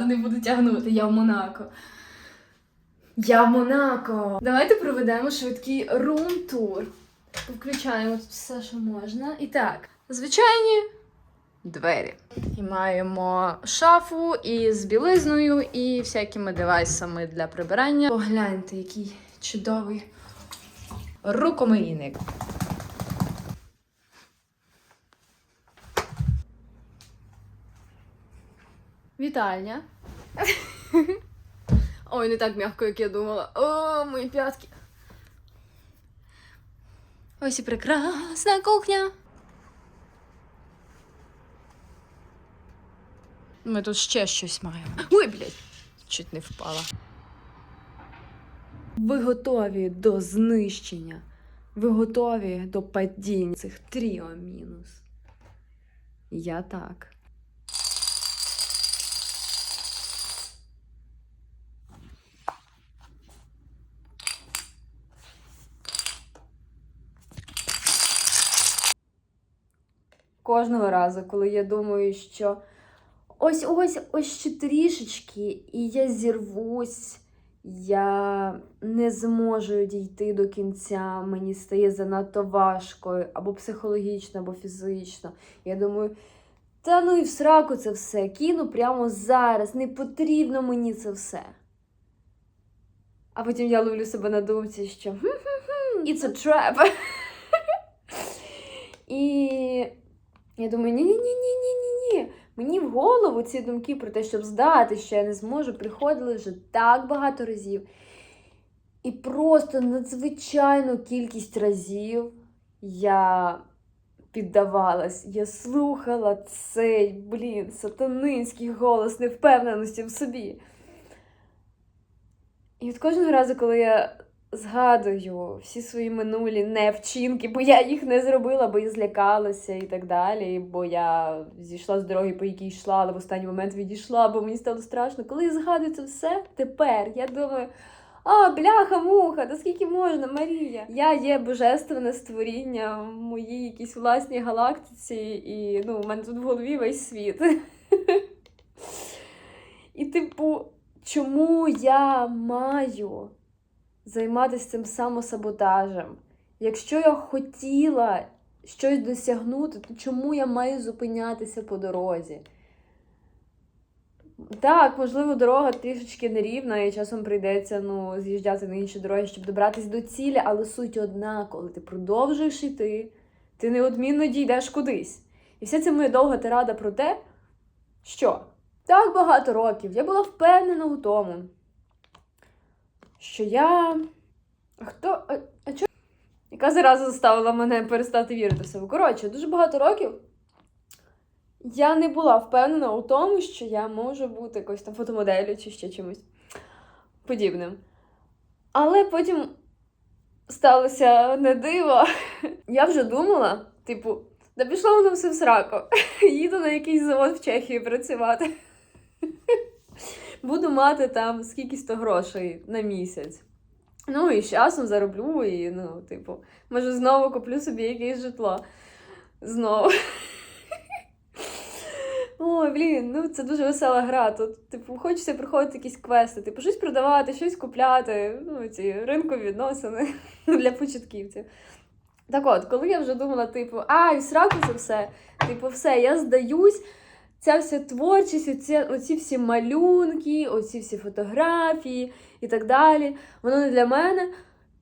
Ну не буду тягнути, я в Монако. Я в Монако. Давайте проведемо швидкий рум-тур. Включаємо тут все, що можна. І так, звичайні двері. І маємо шафу із білизною і всякими девайсами для прибирання. Погляньте, який чудовий рукомийник. Вітальня. Ой, не так м'яко, як я думала. О, мої п'ятки. Ось і прекрасна кухня. Ми тут ще щось маємо. Ой, блядь, чуть не впала. Ви готові до знищення. Ви готові до падіння цих тріо мінус. Я так. Кожного разу, коли я думаю, що ось ось ось ще трішечки, і я зірвусь, я не зможу дійти до кінця, мені стає занадто важко, або психологічно, або фізично. Я думаю, та ну і в сраку це все, кину прямо зараз, не потрібно мені це все. А потім я ловлю себе на думці, що «Хм-хм-хм, it's a trap. І я думаю, ні-ні-ні-ні-ні-ні. Мені в голову ці думки про те, щоб здати, що я не зможу, приходили вже так багато разів. І просто надзвичайну кількість разів я піддавалась, я слухала цей, блін, сатанинський голос невпевненості в собі. І от кожного разу, коли я згадую всі свої минулі невчинки, бо я їх не зробила, бо я злякалася і так далі, бо я зійшла з дороги, по якій йшла, але в останній момент відійшла, бо мені стало страшно. Коли я згадую це все тепер, я думаю. А, бляха-муха, та скільки можна, Марія? Я є божественне створіння в моїй якійсь власній галактиці, і ну, у мене тут в голові весь світ. І, типу, чому я маю займатися цим самосаботажем? Якщо я хотіла щось досягнути, то чому я маю зупинятися по дорозі? Так, можливо, дорога трішечки нерівна, і часом прийдеться ну, з'їжджати на інші дороги, щоб добратися до цілі, але суть одна, коли ти продовжуєш йти, ти неодмінно дійдеш кудись. І вся ця моя довга тирада про те, що так багато років я була впевнена у тому, що я. Хто. А, а чо? Яка зараза заставила мене перестати вірити в себе? Коротше, дуже багато років я не була впевнена у тому, що я можу бути якоюсь там фотомоделлю чи ще чимось подібним. Але потім сталося не диво. Я вже думала, типу, да пішло воно все в сраку. Їду на якийсь завод в Чехії працювати. Буду мати там скількись то грошей на місяць. Ну і з часом зароблю, і, ну, типу, може, знову куплю собі якесь житло. Знову. Ой, блін, ну це дуже весела гра. Тут, типу, хочеться проходити якісь квести, типу, щось продавати, щось купляти. Ну, ці ринкові відносини для початківців. Так от, коли я вже думала, типу, ай, сраку це все, типу, все, я здаюсь, ця вся творчість, оці, оці всі малюнки, оці всі фотографії і так далі, воно не для мене.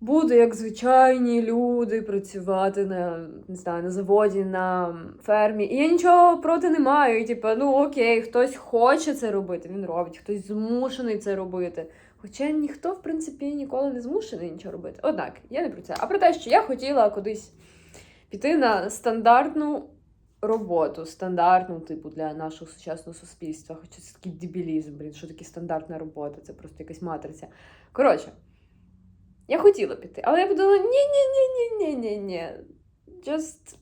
Буду як звичайні люди працювати на не знаю, на заводі, на фермі. І я нічого проти не маю. Типу, ну окей, хтось хоче це робити, він робить, хтось змушений це робити. Хоча ніхто, в принципі, ніколи не змушений нічого робити. Однак, я не про це. А про те, що я хотіла кудись піти на стандартну роботу, стандартну, типу, для нашого сучасного суспільства. Хоча це такий дебілізм, блін, що таке стандартна робота, це просто якась матриця. Коротше. Я хотіла піти, але я подумала, ні-ні-ні-ні-ні-ні-ні. Just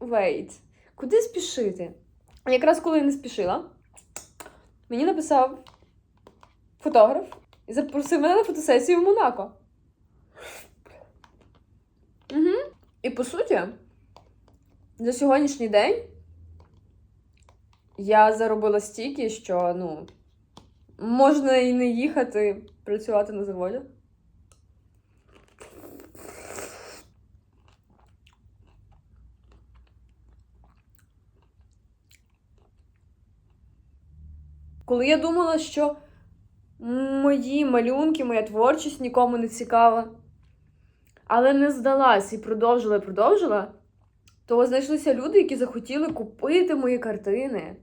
wait. Куди спішити? Якраз коли я не спішила, мені написав фотограф і запросив мене на фотосесію в Монако. Угу. І по суті, за сьогоднішній день я заробила стільки, що ну, можна і не їхати працювати на заводі. Коли я думала, що мої малюнки, моя творчість нікому не цікава, але не здалась і продовжила, і продовжила, то знайшлися люди, які захотіли купити мої картини.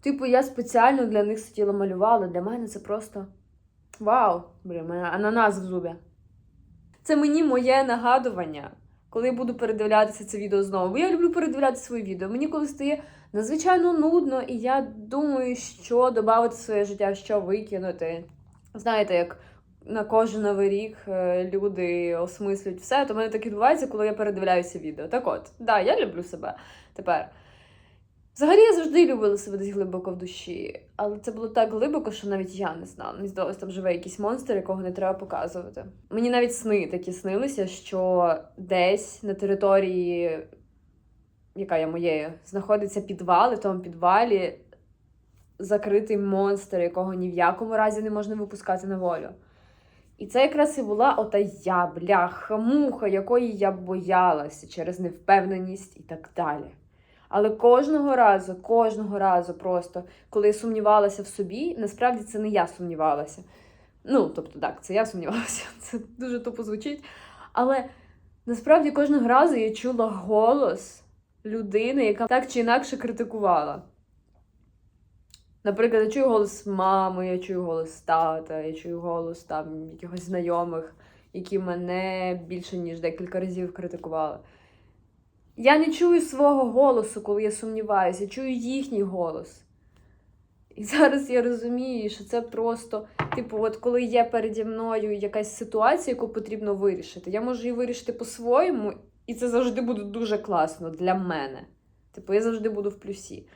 Типу, я спеціально для них сиділа малювала. Для мене це просто вау! Блін, мене ананас в зубі. Це мені моє нагадування, коли я буду передивлятися це відео знову. Бо я люблю передивляти свої відео. Мені коли стає надзвичайно нудно, і я думаю, що додати в своє життя, що викинути. Знаєте, як на кожен новий рік е, люди осмислюють все, то мене так відбувається, коли я передивляюся відео. Так от, да, я люблю себе тепер. Взагалі я завжди любила себе десь глибоко в душі, але це було так глибоко, що навіть я не знала. Мені здалося, там живе якийсь монстр, якого не треба показувати. Мені навіть сни такі снилися, що десь на території, яка є моєю, знаходиться підвал, і в тому підвалі закритий монстр, якого ні в якому разі не можна випускати на волю. І це якраз і була ота я, бляха, муха, якої я боялася через невпевненість і так далі. Але кожного разу, кожного разу просто, коли я сумнівалася в собі, насправді це не я сумнівалася. Ну, тобто, так, це я сумнівалася, це дуже тупо звучить. Але насправді кожного разу я чула голос людини, яка так чи інакше критикувала. Наприклад, я чую голос мами, я чую голос тата, я чую голос там якихось знайомих, які мене більше ніж декілька разів критикували. Я не чую свого голосу, коли я сумніваюся, я чую їхній голос. І зараз я розумію, що це просто, типу, от коли є переді мною якась ситуація, яку потрібно вирішити, я можу її вирішити по-своєму, і це завжди буде дуже класно для мене. Типу, я завжди буду в плюсі.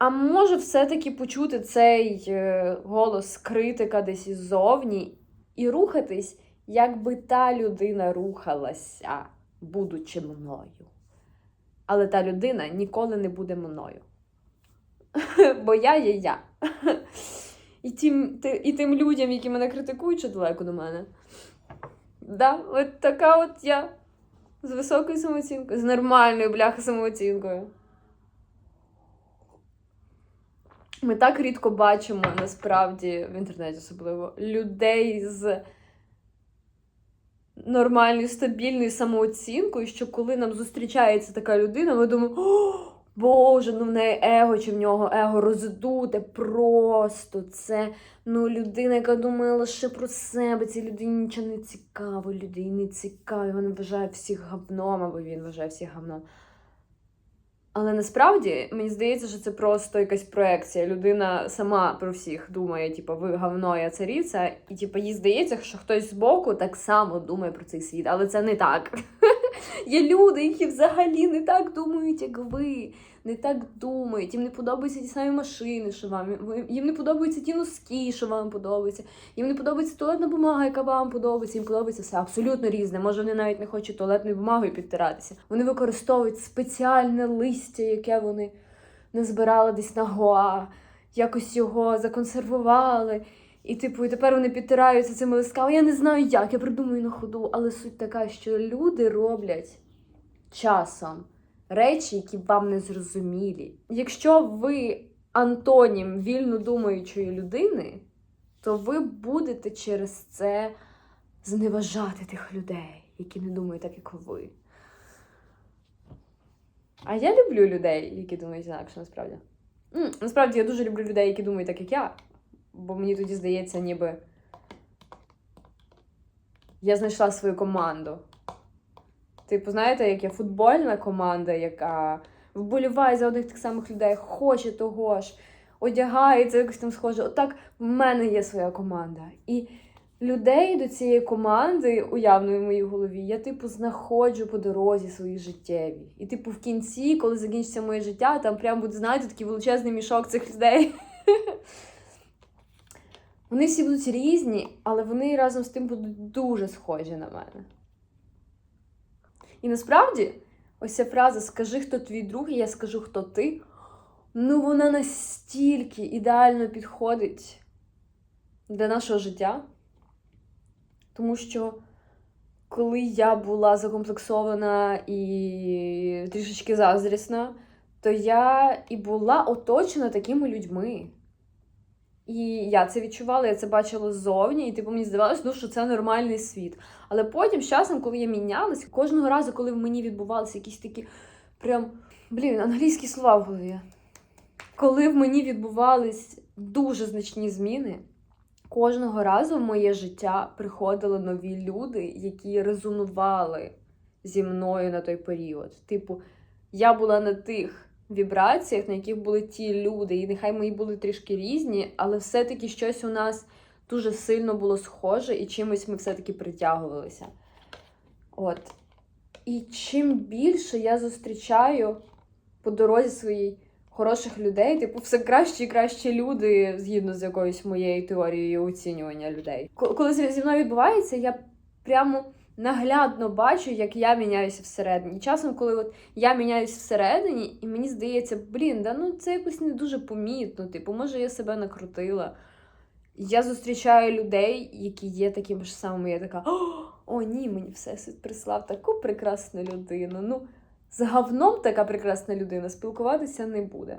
А може все-таки почути цей е, голос критика десь іззовні і рухатись, якби та людина рухалася, будучи мною. Але та людина ніколи не буде мною. Бо я є я. І тим, і тим людям, які мене критикують, що далеко до мене. Да, от така от я. З високою самооцінкою, з нормальною бляха самооцінкою. Ми так рідко бачимо насправді в інтернеті особливо людей з нормальною стабільною самооцінкою, що коли нам зустрічається така людина, ми думаємо, о, Боже, ну в неї его чи в нього его роздуте просто. Це ну, людина, яка думає лише про себе. Цій людині нічого не цікаво, людині не цікаво. Вона вважає всіх гавном, або він вважає всіх гавном. Але насправді мені здається, що це просто якась проекція. Людина сама про всіх думає, типу, ви говно, я царіця, і типу, їй здається, що хтось збоку так само думає про цей світ, але це не так. Є люди, які взагалі не так думають, як ви. Не так думають. Їм не подобаються ті самі машини, що вам. Їм не подобаються ті носки, що вам подобаються. Їм не подобається туалетна бумага, яка вам подобається. Їм подобається все абсолютно різне. Може, вони навіть не хочуть туалетною бумагою підтиратися. Вони використовують спеціальне листя, яке вони назбирали десь на гоа, якось його законсервували. І, типу, і тепер вони підтираються цими листками. Я не знаю як, я придумаю на ходу, але суть така, що люди роблять часом речі, які вам не зрозумілі. Якщо ви антонім вільно думаючої людини, то ви будете через це зневажати тих людей, які не думають так, як ви. А я люблю людей, які думають інакше, насправді. Насправді я дуже люблю людей, які думають так, як я. Бо мені тоді здається, ніби я знайшла свою команду. Типу, знаєте, як є футбольна команда, яка вболіває за одних тих самих людей, хоче того ж, одягається якось там схоже. Отак в мене є своя команда. І людей до цієї команди, уявної в моїй голові, я, типу, знаходжу по дорозі свої життєві. І, типу, в кінці, коли закінчиться моє життя, там прям буде, знаєте, такий величезний мішок цих людей. Вони всі будуть різні, але вони разом з тим будуть дуже схожі на мене. І насправді, ось ця фраза Скажи, хто твій друг, і я скажу, хто ти. ну вона настільки ідеально підходить для нашого життя. Тому що коли я була закомплексована і трішечки заздрісна, то я і була оточена такими людьми. І я це відчувала, я це бачила ззовні, і типу мені здавалося, ну, що це нормальний світ. Але потім, з часом, коли я мінялась, кожного разу, коли в мені відбувалися якісь такі прям блін, англійські слова в голові. Коли в мені відбувались дуже значні зміни, кожного разу в моє життя приходили нові люди, які резонували зі мною на той період. Типу, я була на тих вібраціях, на яких були ті люди, і нехай мої були трішки різні, але все-таки щось у нас дуже сильно було схоже, і чимось ми все-таки притягувалися. От. І чим більше я зустрічаю по дорозі своїй хороших людей, типу, все кращі і кращі люди, згідно з якоюсь моєю теорією оцінювання людей. Коли зі мною відбувається, я прямо наглядно бачу, як я міняюся всередині. Часом, коли от я міняюсь всередині, і мені здається, блін, да ну це якось не дуже помітно. Типу, може, я себе накрутила. Я зустрічаю людей, які є такими ж самими. Я така, о, ні, мені всесвіт прислав таку прекрасну людину. Ну, з говном така прекрасна людина спілкуватися не буде.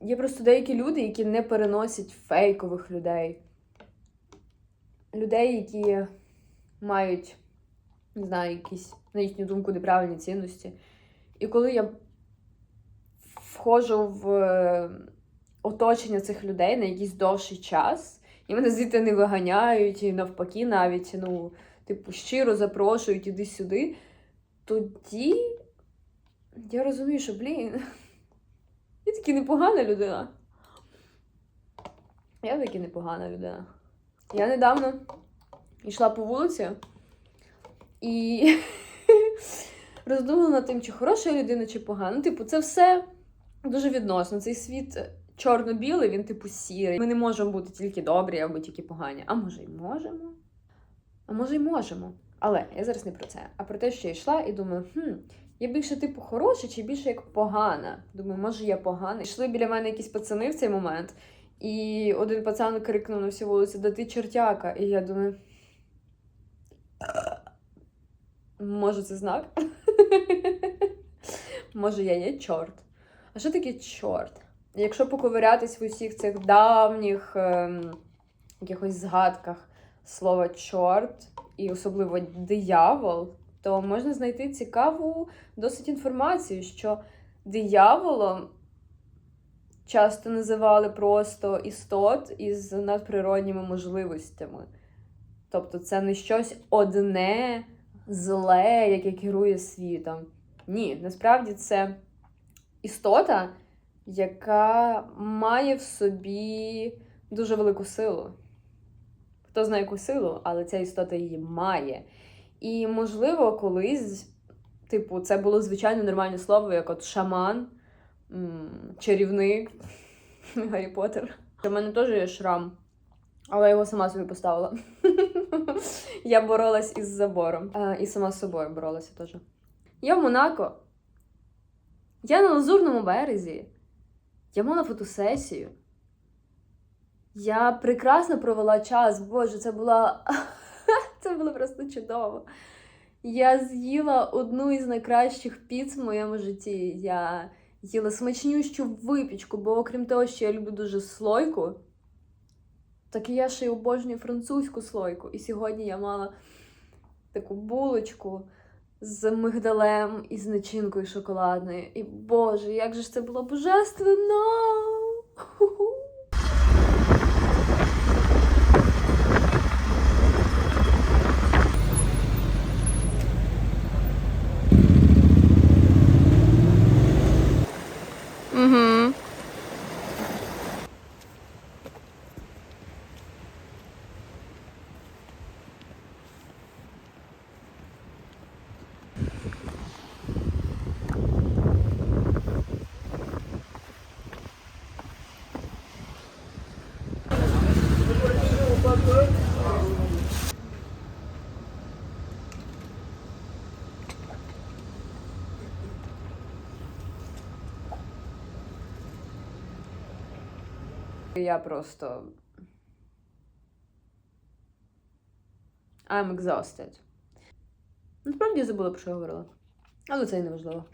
Є просто деякі люди, які не переносять фейкових людей. Людей, які мають, не знаю, якісь, на їхню думку, неправильні цінності. І коли я входжу в е, оточення цих людей на якийсь довший час, і мене звідти не виганяють, і навпаки, навіть, ну, типу, щиро запрошують іди сюди, тоді я розумію, що, блін, я таки непогана людина. Я таки непогана людина. Я недавно йшла по вулиці і роздумала над тим, чи хороша людина, чи погана. Ну, типу, це все дуже відносно. Цей світ чорно-білий, він, типу, сірий. Ми не можемо бути тільки добрі або тільки погані. А може, й можемо? А може, й можемо. Але я зараз не про це, а про те, що я йшла і думаю, хм, я більше типу хороша чи більше як погана. Думаю, може я погана. Йшли біля мене якісь пацани в цей момент, і один пацан крикнув на всю вулицю, да ти чертяка. І я думаю. Може, це знак? Може, я є чорт. А що таке чорт? Якщо поковирятись в усіх цих давніх ем, якихось згадках слова чорт, і особливо диявол, то можна знайти цікаву досить інформацію, що дияволом часто називали просто істот із надприродніми можливостями. Тобто це не щось одне, зле, яке керує світом. Ні, насправді це істота, яка має в собі дуже велику силу. Хто знає яку силу, але ця істота її має. І, можливо, колись, типу, це було звичайно нормальне слово, як от шаман, чарівник, Гаррі Поттер. У мене теж є шрам, але я його сама собі поставила. Я боролась із забором. А, і сама з собою боролася теж. Я в Монако. Я на Лазурному березі. Я мала фотосесію. Я прекрасно провела час. Боже, це була. Це було просто чудово. Я з'їла одну із найкращих піц в моєму житті. Я їла смачнющу випічку, бо окрім того, що я люблю дуже слойку, так і я ще й обожнюю французьку слойку. І сьогодні я мала таку булочку з мигдалем і з начинкою шоколадною. І Боже, як же ж це було божественно! Я просто. I'm exhausted. Насправді я забула, про що я говорила. Але це і не важливо.